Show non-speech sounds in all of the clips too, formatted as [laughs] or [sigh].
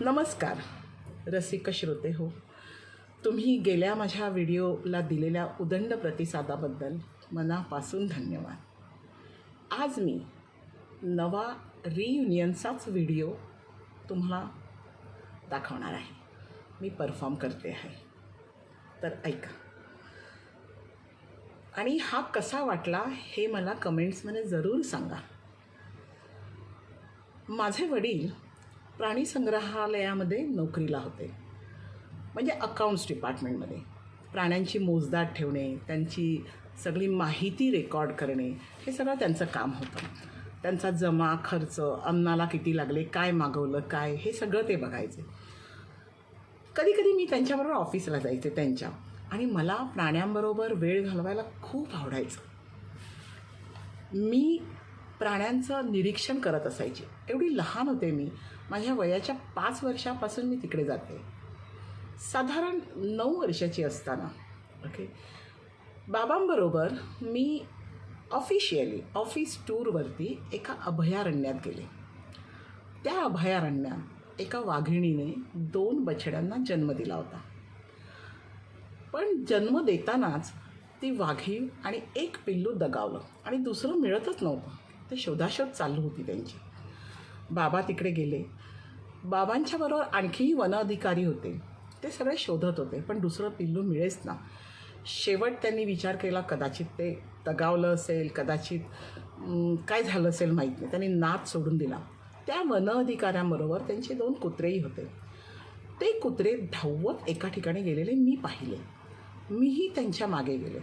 नमस्कार. रसिक श्रोते हो तुम्ही गेल्या माझ्या व्हिडिओला दिलेल्या उदंड प्रतिसादाबद्दल मनापासून धन्यवाद. आज मी नवा रियुनियनचाच व्हिडिओ तुम्हाला दाखवणार आहे. मी परफॉर्म करते आहे. तर ऐका. आणि हा कसा वाटला हे मला कमेंट्समध्ये जरूर सांगा. माझे वडील प्राणी संग्रहालयामध्ये नोकरीला होते. म्हणजे अकाउंट्स डिपार्टमेंटमध्ये प्राण्यांची मोजदाद ठेवणे त्यांची सगळी माहिती रेकॉर्ड करणे हे सगळं त्यांचं काम होतं. त्यांचा जमा खर्च अन्नाला किती लागले काय मागवलं काय हे सगळं ते बघायचे. कधी कधी मी त्यांच्याबरोबर ऑफिसला जायचे त्यांच्या. आणि मला प्राण्यांबरोबर वेळ घालवायला खूप आवडायचं. मी प्राण्यांचं निरीक्षण करत असायचे. एवढी लहान होते मी. माझ्या वयाच्या पाच वर्षापासून मी तिकडे जाते. साधारण नऊ वर्षाची असताना. ओके बाबांबरोबर मी ऑफिशियली ऑफिस टूरवरती एका अभयारण्यात गेले. त्या अभयारण्यात एका वाघिणीने दोन बछड्यांना जन्म दिला होता. पण जन्म देतानाच ती वाघी आणि एक पिल्लू दगावलं आणि दुसरं मिळतच नव्हतं. ते शोधाशोध चालू होती त्यांची. बाबा तिकडे गेले. बाबांच्याबरोबर आणखीही वन अधिकारी होते. ते सगळे शोधत होते पण दुसरं पिल्लू मिळेच ना. शेवट त्यांनी विचार केला कदाचित ते दगावलं असेल कदाचित काय झालं असेल माहीत नाही. त्यांनी नाद सोडून दिला. त्या वन अधिकाऱ्यांबरोबर त्यांचे दोन कुत्रेही होते. ते कुत्रे धावत एका ठिकाणी गेलेले मी पाहिले. मीही त्यांच्या मागे गेले.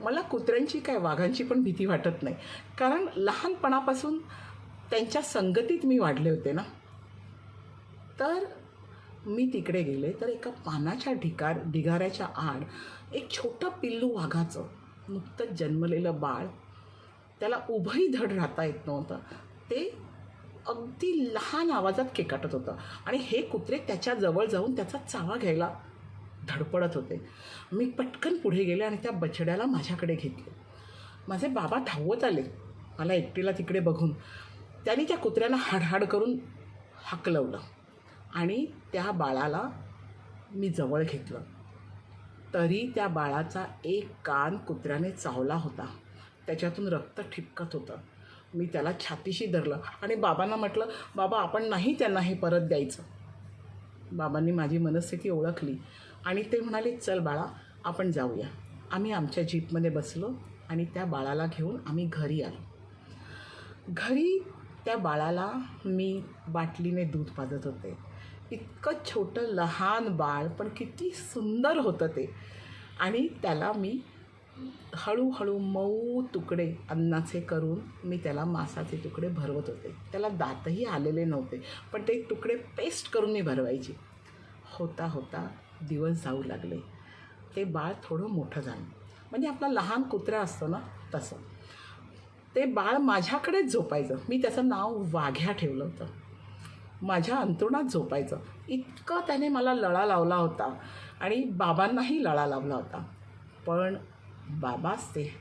मला कुत्र्यांची काय वाघांची पण भीती वाटत नाही. कारण लहानपणापासून त्यांच्या संगतीत मी वाढले होते ना. तर मी तिकडे गेले तर एका पानाच्या ढिकार ढिगाऱ्याच्या आड एक छोटं पिल्लू वाघाचं नुकतंच जन्मलेलं बाळ त्याला उभंही धड राहता येत नव्हतं. ते अगदी लहान आवाजात केकाटत होतं आणि हे कुत्रे त्याच्याजवळ जाऊन त्याचा चावा घ्यायला धडपडत होते. मी पटकन पुढे गेले आणि त्या बछड्याला माझ्याकडे घेतले. माझे बाबा धावत आले मला एकटीला तिकडे बघून. त्याने त्या कुत्र्यांना हाडहाड करून हाकलवलं. आणि त्या बाळाला मी जवळ घेतलं. तरी त्या बाळाचा एक कान कुत्र्याने चावला होता. त्याच्यातून रक्त ठिपकत होतं. मी त्याला छातीशी धरलं आणि बाबांना म्हटलं बाबा आपण नाही त्यांना हे परत द्यायचं. बाबांनी माझी मनस्थिती ओळखली आणि ते म्हणाले चल बाळा आपण जाऊया. आम्ही आमच्या जीपमध्ये बसलो आणि त्या बाळाला घेऊन आम्ही घरी आलो. घरी त्या बाळाला मी बाटलीने दूध पाजत होते. इतकं छोटं लहान बाळ पण किती सुंदर होतं ते. आणि त्याला मी हळूहळू मऊ तुकडे अन्नाचे करून मी त्याला मांसाचे तुकडे भरवत होते. त्याला दातही आलेले नव्हते पण ते तुकडे पेस्ट करून मी भरवायची. होता होता दिवस जाऊ लागले. ते बाळ थोडं मोठं झालं. म्हणजे आपला लहान कुत्रा असतो ना तसं. ते बाळ माझ्याकडेच झोपायचं. मी त्याचं नाव वाघ्या ठेवलं होतं. माझ्या अंतरुणात झोपायचं. इतकं त्याने मला लळा लावला होता आणि बाबांनाही लळा लावला होता. पण बाबाच ते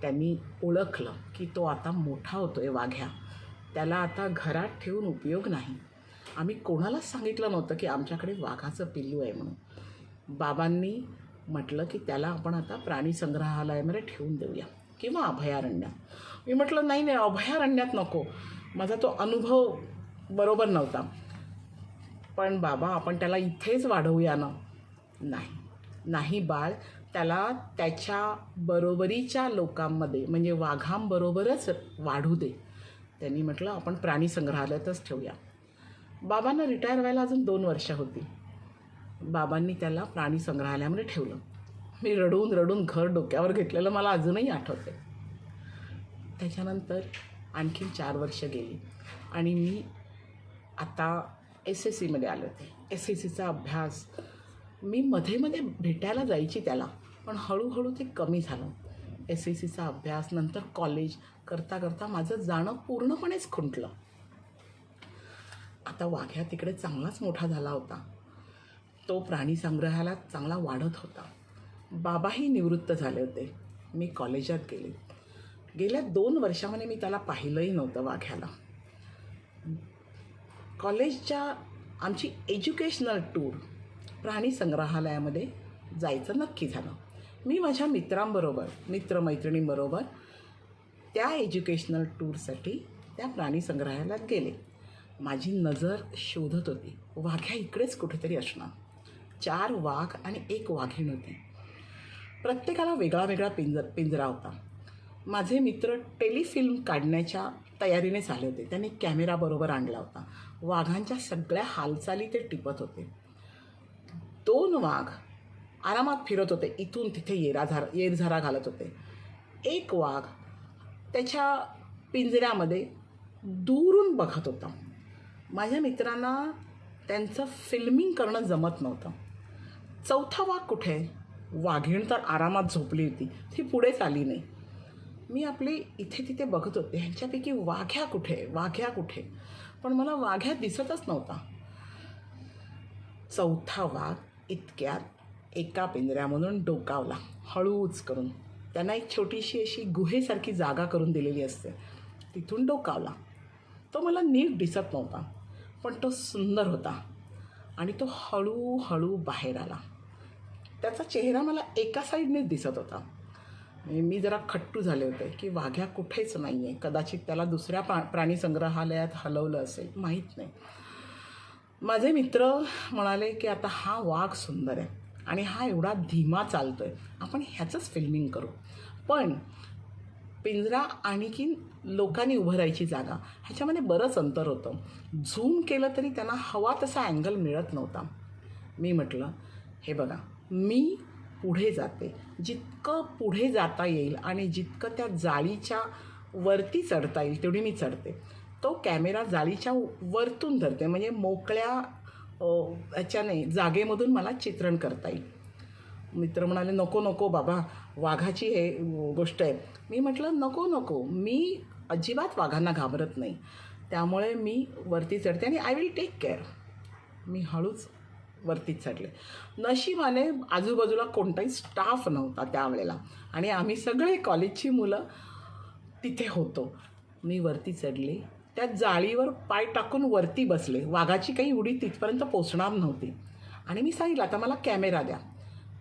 त्यांनी ओळखलं की तो आता मोठा होतो आहे वाघ्या. त्याला आता घरात ठेवून उपयोग नाही. आम्ही कोणालाच सांगितलं नव्हतं की आमच्याकडे वाघाचं पिल्लू आहे म्हणून. बाबांनी म्हटलं की त्याला आपण आता प्राणी संग्रहालयामध्ये ठेवून देऊया. किंवा अभयारण्यात मी म्हटलं नाही नाही अभयारण्यात नको. माझा तो अनुभव बरोबर नव्हता. पण बाबा आपण त्याला इथेच वाढवूया ना. नाही नाही बाळ. त्याला त्याच्या बरोबरीच्या लोकांमध्ये म्हणजे वाघांबरोबरच वाढू दे. त्यांनी म्हटलं आपण प्राणी संग्रहालयातच ठेवूया. बाबांना रिटायर व्हायला अजून दोन वर्ष होती. बाबांनी त्याला प्राणी संग्रहालयामध्ये ठेवलं. मी रडून रडून घर डोक्यावर घेतलेलं मला अजूनही आठवते त्याच्यानंतर आणखीन चार वर्ष गेली. आणि मी आता एस एस सीमध्ये आले होते. एस एस सीचा अभ्यास. मी मध्ये मध्ये भेटायला जायची त्याला पण हळूहळू ते कमी झालं. एस एस सीचा अभ्यास नंतर कॉलेज करता करता माझं जाणं पूर्णपणेच खुंटलं. आता वाघ्या तिकडे चांगलाच मोठा झाला होता. तो प्राणी संग्रहालयात चांगला वाढत होता. बाबाही निवृत्त झाले होते. मी कॉलेजात गेले. गेल्या दोन वर्षामध्ये मी त्याला पाहिलंही नव्हतं वाघ्याला. कॉलेजच्या आमची एज्युकेशनल टूर प्राणी संग्रहालयामध्ये जायचं नक्की झालं. मी माझ्या मित्रांबरोबर मित्रमैत्रिणींबरोबर त्या एज्युकेशनल टूरसाठी त्या प्राणी संग्रहालयात गेले. माझी नजर शोधत होती वाघ्या इकडेच कुठेतरी असणार. चार वाघ आणि एक वाघीण होती. प्रत्येकाला वेगळा वेगळा पिंजर पिंजरा होता. माझे मित्र टेलिफिल्म काढण्याच्या तयारीने झाले होते. त्यांनी कॅमेरा बरोबर आणला होता. वाघांच्या सगळ्या हालचाली ते टिपत होते. दोन वाघ आरामात फिरत होते. इथून तिथे येराझार येरझारा घालत होते. एक वाघ त्याच्या पिंजऱ्यामध्ये दूरून बघत होता. माझ्या मित्रांना त्यांचं फिल्मिंग करणं जमत नव्हतं. चौथा वाघ कुठे? वाघीण तर आरामात झोपली होती. ती पुढेच आली नाही. मी आपली इथे तिथे बघत होते. ह्यांच्यापैकी वाघ्या कुठे? वाघ्या कुठे? पण मला वाघ्या दिसतच नव्हता. चौथा वाघ इतक्यात एका पिंजऱ्यामधून डोकावला हळूच करून त्यांना एक छोटीशी अशी गुहेसारखी जागा करून दिलेली असते. तिथून डोकावला. तो मला नीट दिसत नव्हता पण तो सुंदर होता आणि तो हळूहळू बाहेर आला. त्याचा चेहरा मला एका साईडनेच दिसत होता. मी जरा खट्टू झाले होते की वाघ्या कुठेच नाही आहे कदाचित त्याला दुसऱ्या प्रा प्राणी संग्रहालयात हलवलं असेल. माहीत नाही. माझे मित्र म्हणाले की आता हा वाघ सुंदर आहे आणि हा एवढा धीमा चालतो आहे आपण ह्याचंच फिल्मिंग करू. पण पिंजरा आणखीन लोकांनी उभं राहायची जागा ह्याच्यामध्ये बरंच अंतर होतं. झूम केलं तरी त्यांना हवा तसा अँगल मिळत नव्हता. मी म्हटलं हे बघा मी पुढे जाते. जितकं पुढे जाता येईल आणि जितकं त्या जाळीच्या वरती चढता येईल तेवढी मी चढते. तो कॅमेरा जाळीच्या वरतून धरते. म्हणजे मोकळ्या याच्याने ह्याच्याने जागेमधून मला चित्रण करता येईल. मित्र म्हणाले नको नको बाबा वाघाची हे गोष्ट आहे. मी म्हटलं नको नको मी अजिबात वाघांना घाबरत नाही. त्यामुळे मी वरती चढते आणि आय विल टेक केअर मी हळूच वरतीच चढले. नशिबाने आजूबाजूला कोणताही स्टाफ नव्हता त्यावेळेला. आणि आम्ही सगळे कॉलेजची मुलं तिथे होतो. मी वरती चढली. त्या जाळीवर पाय टाकून वरती बसले. वाघाची काही उडी तिथपर्यंत पोचणार नव्हती. आणि मी सांगितलं आता मला कॅमेरा द्या.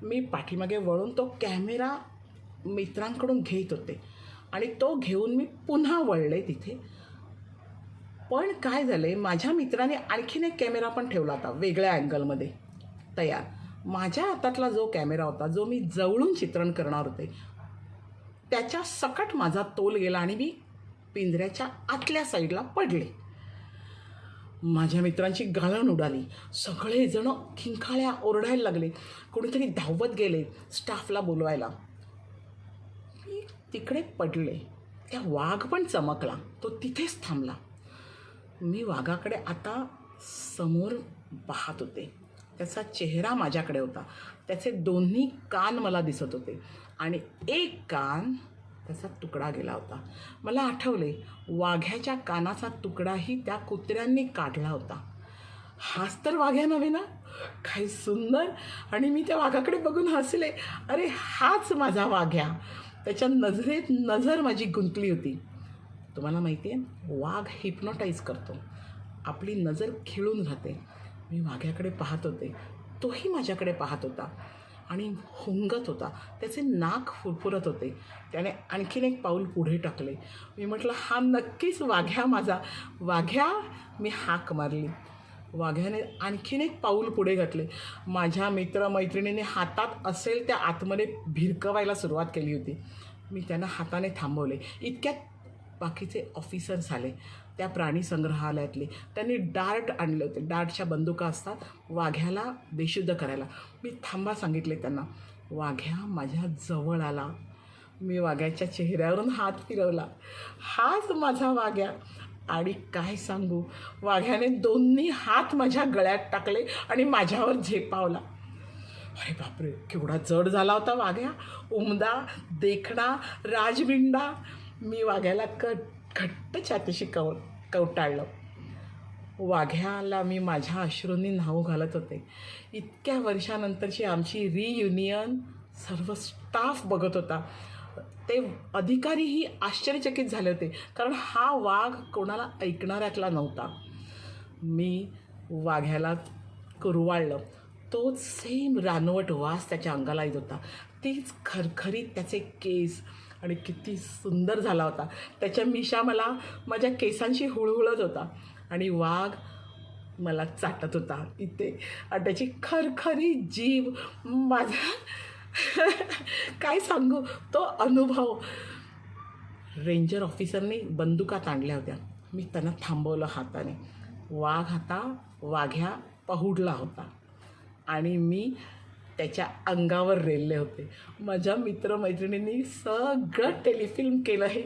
मी पाठीमागे वळून तो कॅमेरा मित्रांकडून घेत होते. आणि तो घेऊन मी पुन्हा वळले तिथे. पण काय झालं आहे माझ्या मित्राने आणखीन एक कॅमेरा पण ठेवला होता वेगळ्या अँगलमध्ये. तयार. माझ्या हातातला जो कॅमेरा होता जो मी जवळून चित्रण करणार होते त्याच्या सकट माझा तोल गेला आणि मी पिंजऱ्याच्या आतल्या साईडला पडले. माझ्या मित्रांची गाळण उडाली. सगळेजणं खिंखाळ्या ओरडायला लागले. कोणीतरी धावत गेले स्टाफला बोलवायला. मी तिकडे पडले. त्या वाघ पण चमकला. तो तिथेच थांबला. मी वाघाकडे आता समोर पाहत होते. त्याचा चेहरा माझ्याकडे होता. त्याचे दोन्ही कान मला दिसत होते. आणि एक कान त्याचा तुकडा गेला होता. मला आठवले वाघ्याच्या कानाचा तुकडाही त्या कुत्र्यांनी काढला होता. हाच तर वाघ्या नव्हे ना? काही सुंदर. आणि मी त्या वाघाकडे बघून हसले. अरे हाच माझा वाघ्या. त्याच्या नजरेत नजर माझी गुंतली होती. तुम्हाला माहिती आहे वाघ हिप्नोटाईज करतो. आपली नजर खिळून राहते मी वाघ्याकडे पाहत होते. तोही माझ्याकडे पाहत होता. आणि हुंगत होता. त्याचे नाक फुरफुरत होते. त्याने आणखीन एक पाऊल पुढे टाकले. मी म्हटलं हा नक्कीच वाघ्या माझा. वाघ्या मी हाक मारली. वाघ्याने आणखीन एक पाऊल पुढे घातले. माझ्या मित्रमैत्रिणीने हातात असेल त्या आतमध्ये भिरकवायला सुरुवात केली होती. मी त्यांना हाताने थांबवले. इतक्यात बाकीचे ऑफिसर्स आले. त्या प्राणी संग्रहालयातले. त्यांनी डार्ट आणले होते. डार्टच्या बंदुका असतात. वाघ्याला बेशुद्ध करायला. मी थांबा सांगितले त्यांना. वाघ्या माझ्या जवळ आला. मी वाघ्याच्या चेहऱ्यावरून हात फिरवला. हाच माझा वाघ्या. आणि काय सांगू? वाघ्याने दोन्ही हात माझ्या गळ्यात टाकले आणि माझ्यावर झेपावला अरे बापरे! केवढा जड झाला होता वाघ्या. उमदा देखणा राजबिंडा मी वाघ्याला कट घट्ट छातीशी कव कवटाळलं. वाघ्याला मी माझ्या अश्रूंनी न्हाऊ घालत होते. इतक्या वर्षानंतरची आमची रियुनियन सर्व स्टाफ बघत होता. ते अधिकारीही आश्चर्यचकित झाले होते कारण हा वाघ कोणाला ऐकणाऱ्यातला नव्हता. मी वाघ्याला कुरवाळलं. तोच सेम रानवट वास त्याच्या अंगाला येत होता. तीच खरखरीत त्याचे केस आणि किती सुंदर झाला होता. त्याच्या मिशा मला माझ्या केसांशी हुळहुळत होता. आणि वाघ मला चाटत होता इथे. आणि त्याची खरखरी जीव माझा [laughs] काय सांगू? तो अनुभव. रेंजर ऑफिसरने बंदुका ताणल्या होत्या. मी त्यांना थांबवलं हाताने. वाघ हाता वाघ्या पहुडला होता. आणि मी त्याच्या अंगावर रेलले होते. माझ्या मित्रमैत्रिणींनी सगळं टेलिफिल्म केलं हे.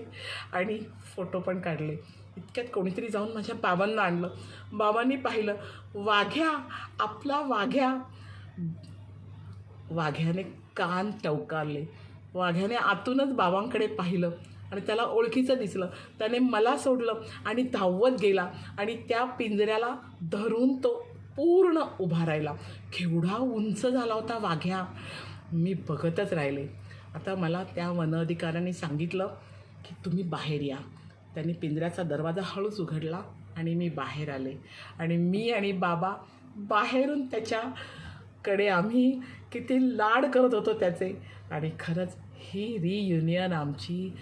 आणि फोटो पण काढले. इतक्यात कोणीतरी जाऊन माझ्या बाबांना आणलं. बाबांनी पाहिलं वाघ्या आपला वाघ्या. वाघ्याने कान टवकारले. वाघ्याने आतूनच बाबांकडे पाहिलं आणि त्याला ओळखीचं दिसलं. त्याने मला सोडलं आणि धावत गेला आणि त्या पिंजऱ्याला धरून तो पूर्ण उभा राहिला. केवढा उंच झाला होता वाघ्या. मी बघतच राहिले. आता मला त्या वन अधिकाऱ्यांनी सांगितलं की तुम्ही बाहेर या. त्यांनी पिंजऱ्याचा दरवाजा हळूच उघडला आणि मी बाहेर आले. आणि मी आणि बाबा बाहेरून त्याच्याकडे आम्ही किती लाड करत होतो त्याचे. आणि खरंच ही रियुनियन आमची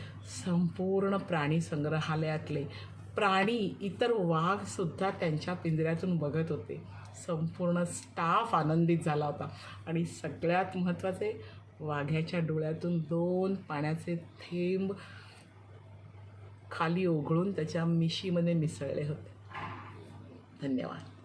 संपूर्ण प्राणी संग्रहालयातले प्राणी इतर वाघसुद्धा त्यांच्या पिंजऱ्यातून बघत होते. संपूर्ण स्टाफ आनंदित झाला होता. आणि सगळ्यात महत्त्वाचे वाघ्याच्या डोळ्यातून दोन पाण्याचे थेंब खाली ओघळून त्याच्या मिशीमध्ये मिसळले होते. धन्यवाद.